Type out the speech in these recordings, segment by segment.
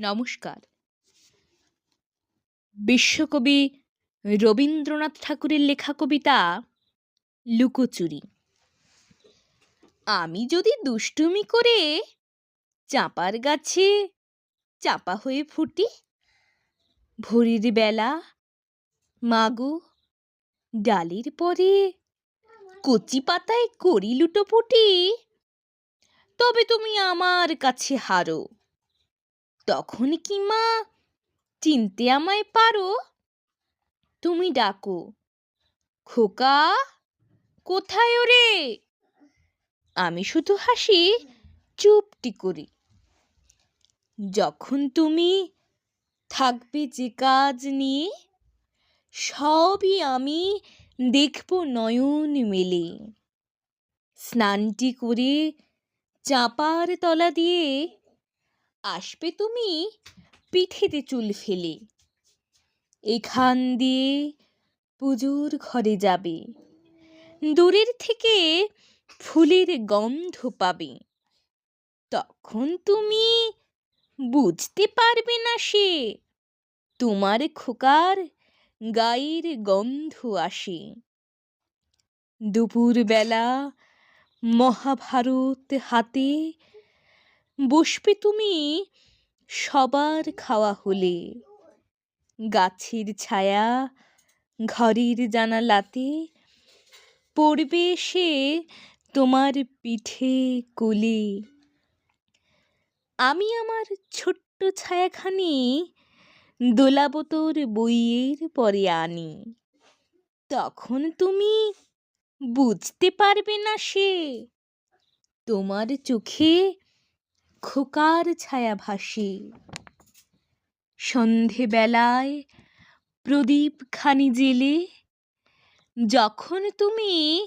নমস্কার। বিশ্বকবি রবীন্দ্রনাথ ঠাকুরের লেখা কবিতা লুকোচুরি। আমি যদি দুষ্টুমি করে চাঁপার গাছে চাপা হয়ে ফুটি, ভোরের বেলা মাগো ডালের পরে কচি পাতায় করি লুটোপুটি, তবে তুমি আমার কাছে হারো। তখন কি মা? চিনতে আমায় পারো? তুমি ডাকো। খোকা, কোথায় ওরে? আমি শুধু হাসি, চুপটি করি। যখন তুমি থাকবে যে কাজ নিয়ে, সবই আমি দেখব নয়ন মেলে। স্নানটি করে চাপার তলা দিয়ে আসবে তুমি, পিঠেতে চুল ফেলে। এখান দিয়ে পুজোর ঘরে যাবে। দূরের থেকে ফুলের গন্ধ পাবে। তখন তুমি বুঝতে পারবে না সে, তোমার খোকার গায়ের গন্ধ আসে। দুপুরবেলা মহাভারত হাতে বসবে তুমি সবার খাওয়া হলে। গাছের ছায়া ঘরের জানালাতে পড়বে সে তোমার পিঠে কোলে। আমি আমার ছোট্ট ছায়াখানি দোলাবো তোর বইয়ের পরে আনি। তখন তুমি বুঝতে পারবে না সে তোমার চোখে খোকার ছায়া ভাসে সন্ধেবেলায় প্রদীপ খানি জেলে যখন তুমি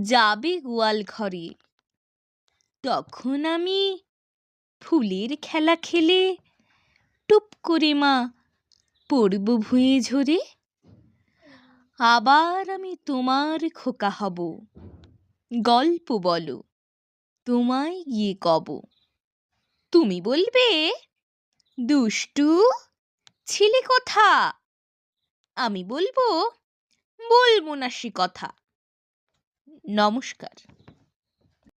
যাবে গোয়াল ঘরে তখন আমি ফুলের খেলা খেলে টুপ করে মা পড়ব ভুঁয়ে ঝরে, আবার আমি তোমার খোকা হব। গল্প বলো, তোমায় গিয়ে কব। তুমি বলবে দুষ্টু ছিলে কথা? আমি বলব বলব না সে কথা। নমস্কার।